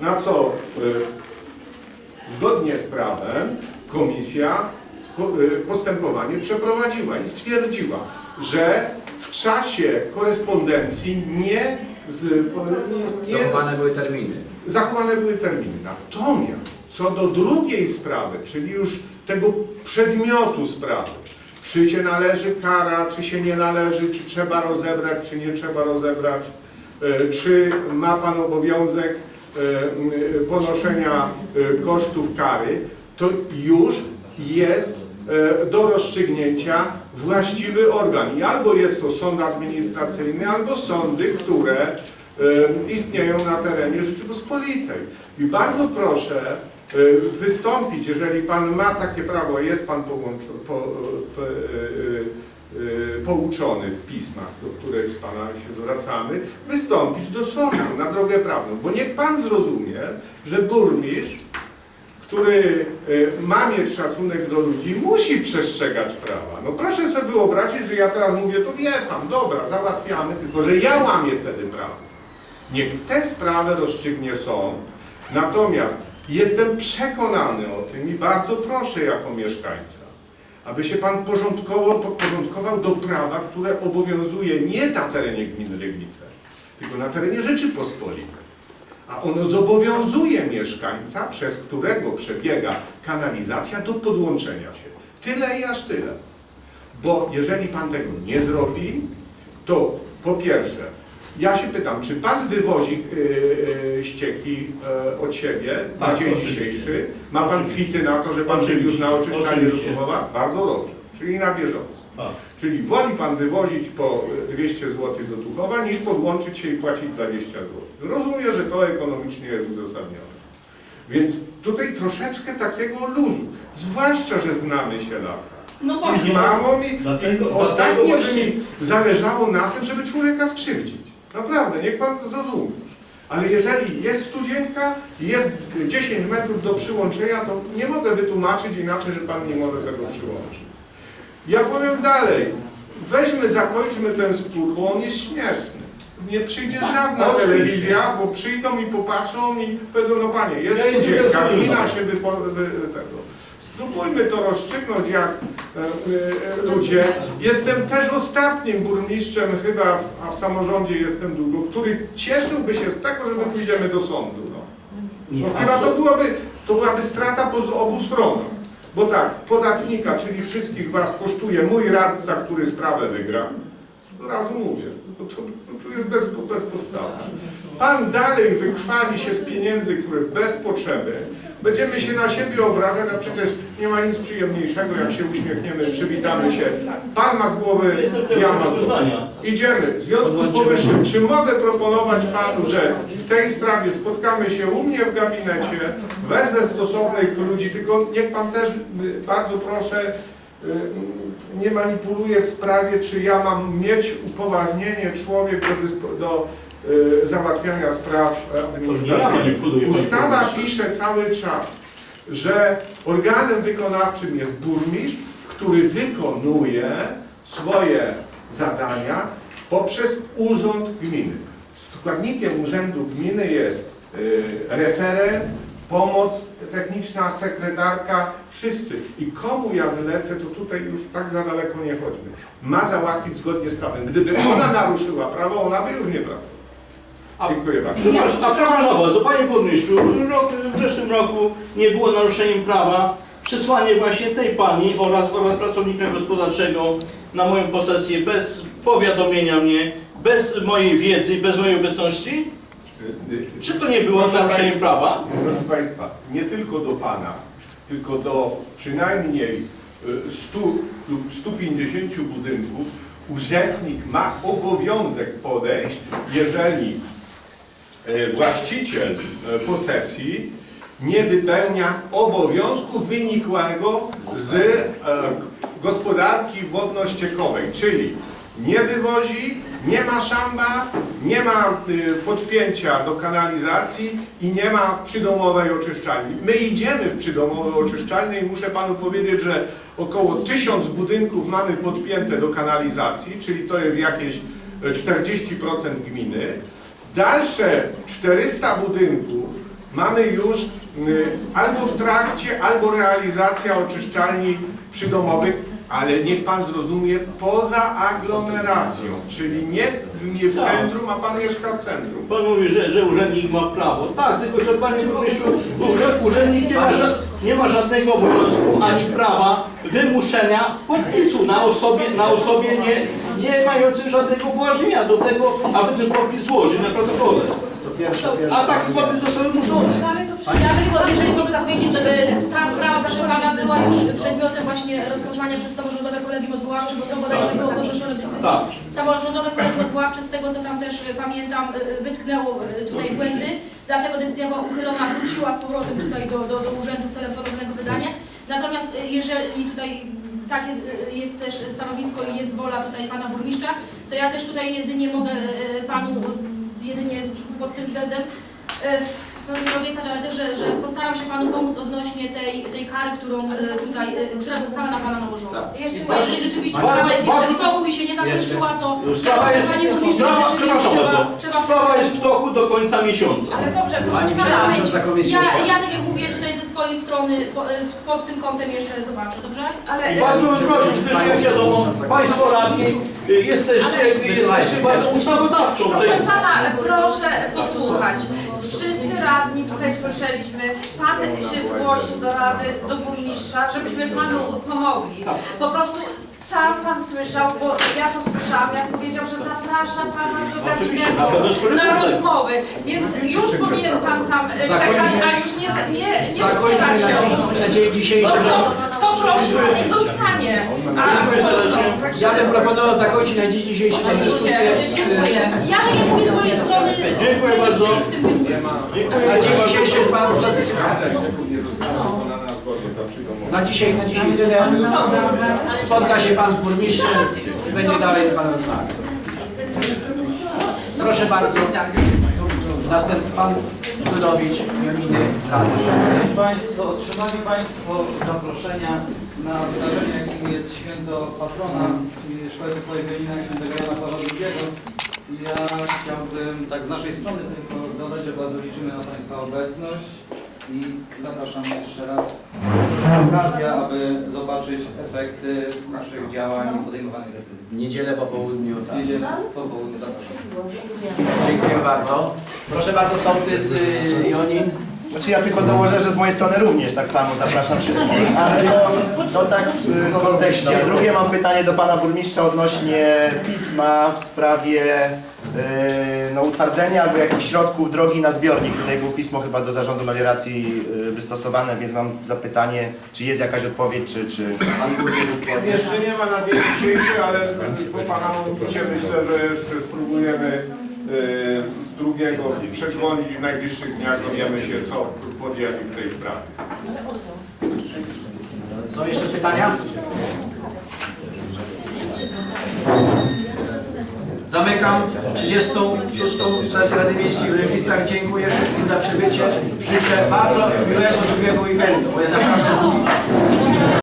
na co y, zgodnie z prawem komisja y, postępowanie przeprowadziła i stwierdziła, że w czasie korespondencji nie, z, nie Zachowane były terminy. zachowane były terminy. Natomiast co do drugiej sprawy, czyli już tego przedmiotu sprawy, czy się należy kara, czy się nie należy, czy trzeba rozebrać, czy nie trzeba rozebrać, czy ma Pan obowiązek ponoszenia e, kosztów kary, to już jest do rozstrzygnięcia właściwy organ. I albo jest to sąd administracyjny, albo sądy, które istnieją na terenie Rzeczypospolitej. I bardzo proszę wystąpić, jeżeli Pan ma takie prawo, jest Pan połączo- po, po, pouczony w pismach, do których z Pana się zwracamy, wystąpić do sądu na drogę prawną. Bo niech Pan zrozumie, że burmistrz który y, ma mieć szacunek do ludzi, musi przestrzegać prawa. No proszę sobie wyobrazić, że ja teraz mówię, to wie pan, dobra, załatwiamy, tylko że ja łamię wtedy prawo. Niech tę sprawę rozstrzygnie sąd, natomiast jestem przekonany o tym i bardzo proszę jako mieszkańca, aby się pan porządkowo podporządkował do prawa, które obowiązuje nie na terenie gminy Rygnice, tylko na terenie Rzeczypospolitej. A ono zobowiązuje mieszkańca, przez którego przebiega kanalizacja, do podłączenia się. Tyle i aż tyle. Bo jeżeli pan tego nie zrobi, to po pierwsze, ja się pytam, czy pan wywozi yy, ścieki yy, od siebie na Tak, dzień oczywiście. dzisiejszy? Ma pan kwity na to, że pan Oczywiście, przywiózł na oczyszczanie do oczywiście. Tuchowa? Bardzo dobrze, czyli na bieżąco. A, Czyli woli Pan wywozić po 200 zł do Tuchowa, niż podłączyć się i płacić 20 zł. Rozumiem, że to ekonomicznie jest uzasadnione. Więc tutaj troszeczkę takiego luzu, zwłaszcza, że znamy się lata. No I z właśnie. mamą i, Dlatego- i ostatnio dlatego by właśnie- mi zależało na tym, żeby człowieka skrzywdzić. Naprawdę, niech Pan to zrozumie. Ale jeżeli jest studzienka i jest 10 metrów do przyłączenia, to nie mogę wytłumaczyć inaczej, że Pan nie może tego przyłączyć. Ja powiem dalej. Weźmy, zakończmy ten spór, bo on jest śmieszny. Nie przyjdzie żadna Oczywiście. telewizja, bo przyjdą i popatrzą i powiedzą, no panie, jest rozumiem. gmina się wypo, wy, tego. Spróbujmy to rozstrzygnąć jak e, e, ludzie. Jestem też ostatnim burmistrzem chyba, a w samorządzie jestem długo, który cieszyłby się z tego, że my pójdziemy do sądu. No. No chyba to byłaby, to byłaby strata po obu stronach. Bo tak, podatnika, czyli wszystkich Was kosztuje mój radca, który sprawę wygra. Od razu mówię, to, to, to jest bez, bez podstawy. Pan dalej wykrwali się z pieniędzy, które bez potrzeby. Będziemy się na siebie obrażać, a przecież nie ma nic przyjemniejszego, jak się uśmiechniemy, przywitamy się. Pan ma z głowy, ja mam z głowy. Idziemy. W związku z powyższym, czy mogę proponować Panu, że w tej sprawie spotkamy się u mnie w gabinecie, wezmę stosownych ludzi, tylko niech Pan też, y, bardzo proszę, y, nie manipuluje w sprawie, czy ja mam mieć upoważnienie człowiek do, do załatwiania spraw administracyjnych. Ustawa pisze cały czas, że organem wykonawczym jest burmistrz, który wykonuje swoje zadania poprzez urząd gminy. Składnikiem urzędu gminy jest y, referent, pomoc techniczna, sekretarka, wszyscy. I komu ja zlecę, to tutaj już tak za daleko nie chodźmy. Ma załatwić zgodnie z prawem. Gdyby ona naruszyła prawo, ona by już nie pracowała. A- Dziękuję bardzo. Przepraszam, a przepraszam, to panie burmistrzu, rok, w zeszłym roku nie było naruszeniem prawa przesłanie właśnie tej pani oraz, oraz pracownika gospodarczego na moją posesję bez powiadomienia mnie, bez mojej wiedzy i bez mojej obecności? Y, y, Czy to nie było Proszę naruszeniem państwa, prawa? Proszę Państwa, nie tylko do Pana, tylko do przynajmniej y, 100 lub 150 budynków urzędnik ma obowiązek podejść, jeżeli właściciel e, posesji nie wypełnia obowiązku wynikłego z e, gospodarki wodno-ściekowej, czyli nie wywozi, nie ma szamba, nie ma y, podpięcia do kanalizacji i nie ma przydomowej oczyszczalni. My idziemy w przydomowe oczyszczalnie i muszę Panu powiedzieć, że około tysiąc budynków mamy podpięte do kanalizacji, czyli to jest jakieś e, 40% gminy. Dalsze 400 budynków mamy już y, albo w trakcie, albo realizacja oczyszczalni przydomowych, ale niech Pan zrozumie, poza aglomeracją, czyli nie w, nie w centrum, a Pan mieszka w centrum. Pan mówi, że, że urzędnik ma prawo. Tak, tylko że panie burmistrzu, urzędnik nie ma, nie ma żadnego obowiązku ani prawa wymuszenia podpisu na osobie, na osobie nie, nie mającej żadnego upoważnienia do tego, aby ten podpis złożyć na protokole. A taki podpis został wymuszony. No ale to przecież, jeżeli mogę powiedzieć, że ta sprawa pana była już przedmiotem właśnie rozpoznania przez samorządowe kolegium odwoławcze, bo to bodajże było podnoszone w decyzji. Tak. Samorządowe kolegium odwoławcze, z tego co tam też y, pamiętam, y, wytknęło y, tutaj błędy, dlatego decyzja była uchylona, wróciła z powrotem tutaj do, do, do urzędu celem ponownego wydania. Natomiast y, jeżeli tutaj tak jest, y, jest też stanowisko i jest wola tutaj pana burmistrza, to ja też tutaj jedynie mogę y, panu jedynie pod tym względem no nie obiecać, ale też, że, że postaram się Panu pomóc odnośnie tej, tej kary, którą e, tutaj, e, która została na Pana nałożona. Bo jeżeli rzeczywiście sprawa jest jeszcze w toku i się nie zakończyła, to Sprawa jest, Panie Burmistrzu, sprawa, rzeczywiście przepraszam trzeba, bardzo, trzeba sprawa jest w toku do końca miesiąca. ale dobrze, proszę Pani pana, przewodnicząca komisji ja, jeszcze- ja tak jak mówię tutaj ze swojej strony po, e, pod tym kątem jeszcze zobaczę, dobrze? Ale e, Bardzo bym prosił, jak wiadomo, Państwo radni y, jesteście, jesteście bardzo ustawodawczą. Proszę pana, proszę posłuchać. Wszyscy radni tutaj słyszeliśmy, pan się zgłosił do rady, do burmistrza, żebyśmy panu pomogli. Po prostu sam pan słyszał, bo ja to słyszałam, jak powiedział, że zaprasza pana do gabinetu na tego. rozmowy, więc już powinien pan tam e, czekać, a już nie, nie, nie wspierać się. na dzień dzisiejszy. Kto, kto prosi, nie dostanie. Ja bym proponował zakończyć na dzień dzisiejszy dyskusję. Dziękuję. ja mówię z mojej strony Dziękuję bardzo. Na dzień dzisiejszy pan nie została wykonana zgodnie do przydomowych. na dzisiaj, na dzisiaj tyle. Spotka się pan z burmistrzem i będzie dalej pan rozmawiał. Proszę bardzo. Następny pan Ludowicz, Janiny Rady. Państwo, otrzymali Państwo zaproszenia na wydarzenie, jakim jest święto patrona Szkoły Podstawowej Janina Świętego Jana Pawła II. Ja chciałbym tak z naszej strony tylko dodać, że bardzo liczymy na Państwa obecność i zapraszam jeszcze raz. Okazja, aby zobaczyć efekty naszych działań i podejmowanych decyzji. W niedzielę po południu. Tak. Niedzielę po południu zapraszam. Dziękuję bardzo. Proszę bardzo, sołtys y, Jonin. Znaczy ja tylko dołożę, że z mojej strony również tak samo zapraszam wszystkich, ale to, to tak y, w kontekście. Drugie mam pytanie do pana burmistrza odnośnie pisma w sprawie y, no, utwardzenia albo jakichś środków drogi na zbiornik. Tutaj było pismo chyba do zarządu melioracji y, wystosowane, więc mam zapytanie, czy jest jakaś odpowiedź, czy... czy... Jeszcze nie ma na dzień dzisiejszy, ale po Pana mówicie myślę, że jeszcze spróbujemy y, drugiego przedzwonić w najbliższych dniach, dowiemy się co podjęli w tej sprawie. Są jeszcze pytania? Zamykam 36. sesję Rady Miejskiej w Rybnicach. Dziękuję wszystkim za przybycie. Życzę bardzo miłego drugiego weekendu. bo ja naprawdę